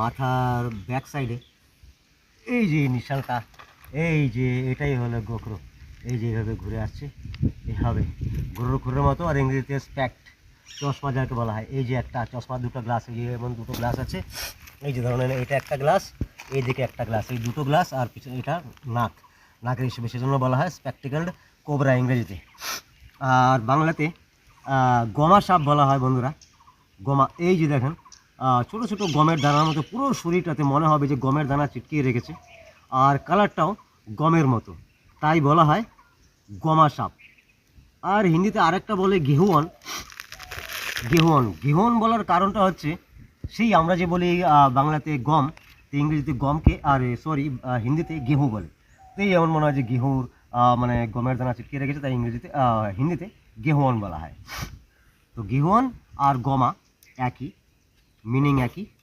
মাথার ব্যাক সাইডে এই যে নিশালটা, এই যে এটাই হলো গোখরো। এই যে এইভাবে ঘুরে আসছে এইভাবে গরুর খুরের মতো আর ইংরেজিতে স্প্যাক্ট চশমা যাকে বলা হয়। এই যে একটা চশমা, দুটো গ্লাস এই এমন দুটো গ্লাস আছে। এই যে ধরনের এটা একটা গ্লাস এইদিকে একটা গ্লাস এই দুটো গ্লাস আর পিছনে এটা নাক। নাকের হিসেবে সেজন্য বলা হয় স্প্যাকটিক্যাল কোবরা ইংরেজিতে। আর বাংলাতে গমা সাপ বলা হয় বন্ধুরা। গমা, এই যে দেখেন ছোটো ছোটো গমের দানার মতো পুরো শরীরটাতে মনে হবে যে গমের দানা চিটকিয়ে রেখেছে। আর কালারটাও গমের মতো। তাই বলা হয় গমা সাপ। আর হিন্দিতে আরেকটা বলে গেহুয়ান গেহুয়ান গেহুয়ান বলার কারণটা হচ্ছে, সেই আমরা যে বলি বাংলাতে গম, তো ইংরেজিতে গমকে, আর সরি হিন্দিতে গেহু বলে। তো এমন মনে হয় যে গেহুর মানে গমের দানা চিটকে রেখেছে, তাই ইংরেজিতে হিন্দিতে গেহুয়ান বলা হয়। তো গেহুয়ান আর গমা একই। মিনিং একই